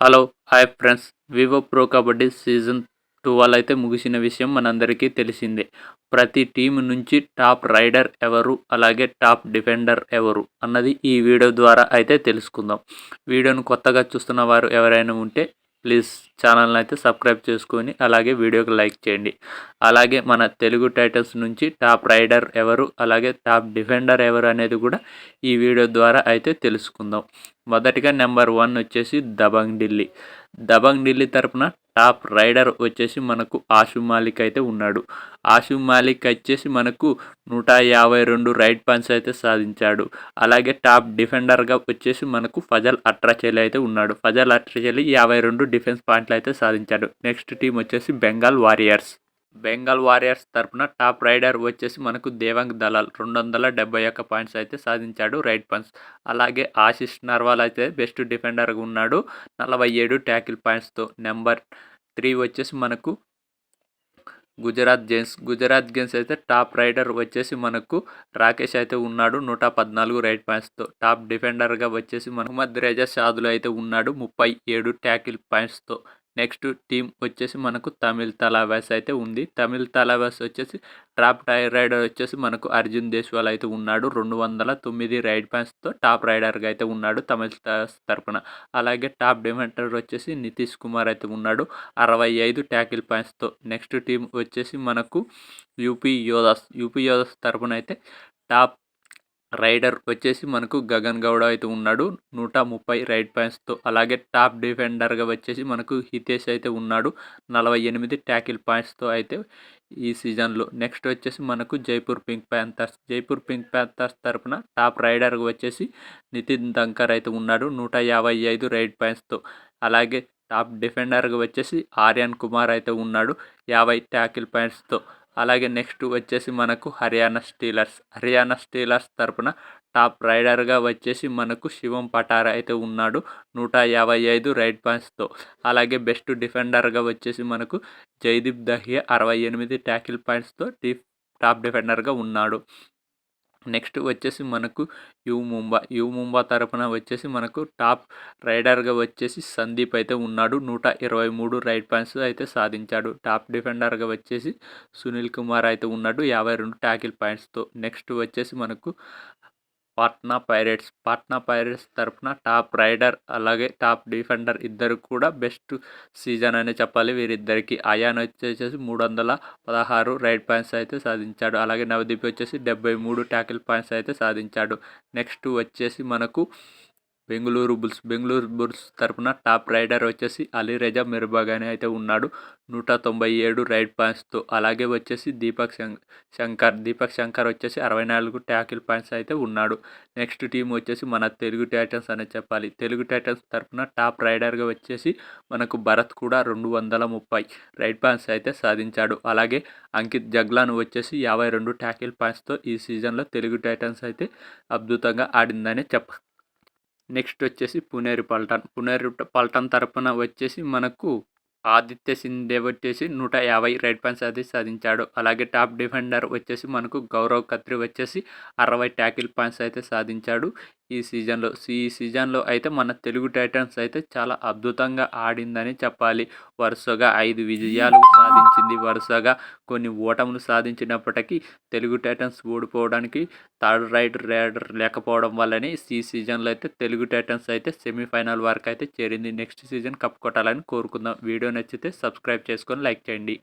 Hello hi friends. Vivo Pro Kabaddi season twelve అయితే ముగిసిన విషయం మనందరికీ తెలిసిందే. ప్రతి టీం నుంచి టాప్ రైడర్ ఎవరు? అలాగే టాప్ డిఫెండర్ ఎవరు? అన్నది ఈ వీడియో ద్వారా అయితే తెలుసుకుందాం. వీడియోను కొత్తగా చూస్తున్న వారు ఎవరైనా ఉంటే ప్లీజ్ ఛానల్ని అయితే సబ్స్క్రైబ్ చేసుకొని అలాగే వీడియోకి లైక్ చేయండి. అలాగే మన తెలుగు టైటిల్స్ నుంచి టాప్ రైడర్ ఎవరు అలాగే టాప్ డిఫెండర్ ఎవరు అనేది కూడా ఈ వీడియో ద్వారా అయితే తెలుసుకుందాం. మొదటిగా నెంబర్ వన్ వచ్చేసి దబంగ్ ఢిల్లీ. దబంగ్ ఢిల్లీ తరపున టాప్ రైడర్ వచ్చేసి మనకు ఆషు మాలిక్ అయితే ఉన్నాడు. ఆషు మాలిక్ వచ్చేసి మనకు నూట యాభై రెండు రైట్ పంచ్ అయితే సాధించాడు. అలాగే టాప్ డిఫెండర్గా వచ్చేసి మనకు ఫజల్ అట్రాచెలి అయితే ఉన్నాడు. ఫజల్ అట్రాచెలి యాభై రెండు డిఫెన్స్ పాయింట్లు అయితే సాధించాడు. నెక్స్ట్ టీం వచ్చేసి బెంగాల్ వారియర్స్. బెంగాల్ వారియర్స్ తరపున టాప్ రైడర్ వచ్చేసి మనకు దేవంగ్ దళాల్. రెండు వందల డెబ్బై ఒక్క పాయింట్స్ అయితే సాధించాడు రైట్ పంచ్. అలాగే ఆశిష్ నర్వాల్ అయితే బెస్ట్ డిఫెండర్గా ఉన్నాడు. నలభై ఏడు ట్యాకిల్ పాయింట్స్తో నెంబర్ త్రీ వచ్చేసి మనకు గుజరాత్ జెన్స్ గుజరాత్ గేమ్స్ అయితే టాప్ రైడర్ వచ్చేసి మనకు రాకేష్ అయితే ఉన్నాడు. నూట పద్నాలుగు రైట్ పాయింట్స్తో టాప్ డిఫెండర్గా వచ్చేసి మహమ్మద్ రేజా షాదులు అయితే ఉన్నాడు. ముప్పై ఏడు ట్యాకిల్ పాయింట్స్తో నెక్స్ట్ టీం వచ్చేసి మనకు తమిళ్ తలావాస్ అయితే ఉంది. తమిళ్ తలావాస్ వచ్చేసి టాప్ టైర్ రైడర్ వచ్చేసి మనకు అర్జున్ దేశ్వాల్ అయితే ఉన్నాడు. రెండు వందల తొమ్మిది రైడ్ పాయింట్స్తో టాప్ రైడర్గా అయితే ఉన్నాడు తమిళ్ తరఫున అలాగే టాప్ డిమెంటర్ వచ్చేసి నితీష్ కుమార్ అయితే ఉన్నాడు. అరవై ఐదు ట్యాకిల్ పాయింట్స్తో నెక్స్ట్ టీం వచ్చేసి మనకు యూపీ యోధాస్ యూపీ యోధాస్ తరఫున అయితే టాప్ రైడర్ వచ్చేసి మనకు గగన్ గౌడ అయితే ఉన్నాడు. నూట ముప్పై రైడ్ పాయింట్స్తో అలాగే టాప్ డిఫెండర్గా వచ్చేసి మనకు హితేష్ అయితే ఉన్నాడు. నలభై ఎనిమిది ట్యాకిల్ పాయింట్స్తో అయితే ఈ సీజన్లో నెక్స్ట్ వచ్చేసి మనకు Jaipur pink panthers Jaipur pink panthers తరపున టాప్ రైడర్గా వచ్చేసి నితిన్ దంకర్ అయితే ఉన్నాడు. నూట యాభై ఐదు రైడ్ పాయింట్స్తో అలాగే టాప్ డిఫెండర్గా వచ్చేసి ఆర్యన్ కుమార్ అయితే ఉన్నాడు. యాభై ట్యాకిల్ పాయింట్స్తో అలాగే నెక్స్ట్ వచ్చేసి మనకు హర్యానా స్టీలర్స్. హర్యానా స్టీలర్స్ తరపున టాప్ రైడర్గా వచ్చేసి మనకు శివం పటారా అయితే ఉన్నాడు. నూట యాభై ఐదు రైడ్ పాయింట్స్తో. అలాగే బెస్ట్ డిఫెండర్గా వచ్చేసి మనకు జైదీప్ దహియా అరవై ఎనిమిది ట్యాకిల్ పాయింట్స్తో టాప్ డిఫెండర్గా ఉన్నాడు. నెక్స్ట్ వచ్చేసి మనకు యు ముంబా యు ముంబా తరపున వచ్చేసి మనకు టాప్ రైడర్గా వచ్చేసి సందీప్ అయితే ఉన్నాడు. నూట ఇరవై మూడు రైడ్ పాయింట్స్ అయితే సాధించాడు. టాప్ డిఫెండర్గా వచ్చేసి సునీల్ కుమార్ అయితే ఉన్నాడు. యాభై రెండు ట్యాకిల్ పాయింట్స్తో. నెక్స్ట్ వచ్చేసి మనకు పాట్నా పైరేట్స్. పాట్నా పైరేట్స్ తరఫున టాప్ రైడర్ అలాగే టాప్ డిఫెండర్ ఇద్దరు కూడా బెస్ట్ సీజన్ అనే చెప్పాలి వీరిద్దరికి. అయాన్ వచ్చేసి మూడు వందల పదహారు రైడ్ పాయింట్స్ అయితే సాధించాడు. అలాగే నవదీప్ వచ్చేసి డెబ్బై మూడు ట్యాకిల్ పాయింట్స్ అయితే సాధించాడు. నెక్స్ట్ వచ్చేసి మనకు బెంగళూరు బుల్స్ బెంగళూరు బుల్స్ తరపున టాప్ రైడర్ వచ్చేసి అలీ రజా మిర్బాగానే అయితే ఉన్నాడు. నూట తొంభై ఏడు రైడ్ పాయింట్స్తో అలాగే వచ్చేసి దీపక్ శంకర్ దీపక్ శంకర్ వచ్చేసి అరవై నాలుగు ట్యాకిల్ పాయింట్స్ అయితే ఉన్నాడు. నెక్స్ట్ టీం వచ్చేసి మన తెలుగు టైటన్స్ అనే చెప్పాలి. తెలుగు టైటన్స్ తరపున టాప్ రైడర్గా వచ్చేసి మనకు భరత్ కూడా రెండు వందల ముప్పై రైడ్ పాయింట్స్ అయితే సాధించాడు. అలాగే అంకిత్ జగ్లాన్ వచ్చేసి యాభై రెండు ట్యాకిల్ పాయింట్స్తో ఈ సీజన్లో తెలుగు టైటన్స్ అయితే అద్భుతంగా ఆడిందని చెప్ప నెక్స్ట్ వచ్చేసి పునేరి పల్టన్. పునేరు పల్టన్ తరపున వచ్చేసి మనకు ఆదిత్య సింధే వచ్చేసి నూట యాభై రైట్ పాయింట్స్ అది సాధించాడు. అలాగే టాప్ డిఫెండర్ వచ్చేసి మనకు గౌరవ్ ఖత్రి వచ్చేసి అరవై ట్యాకిల్ పాయింట్స్ అయితే సాధించాడు. ఈ సీజన్లో ఈ సీజన్లో అయితే మన తెలుగు టైటన్స్ అయితే చాలా అద్భుతంగా ఆడిందని చెప్పాలి. వరుసగా ఐదు విజయాలు సాధించింది. వరుసగా కొన్ని ఓటములు సాధించినప్పటికీ తెలుగు టైటన్స్ ఓడిపోవడానికి థర్డ్ రైడ్ రైడర్ లేకపోవడం వల్లనే ఈ సీజన్లో అయితే తెలుగు టైటన్స్ అయితే సెమీఫైనల్ వరకు అయితే చేరింది. నెక్స్ట్ సీజన్ కప్ కొట్టాలని కోరుకుందాం. వీడియో నచ్చితే సబ్స్క్రైబ్ చేసుకొని లైక్ చేయండి.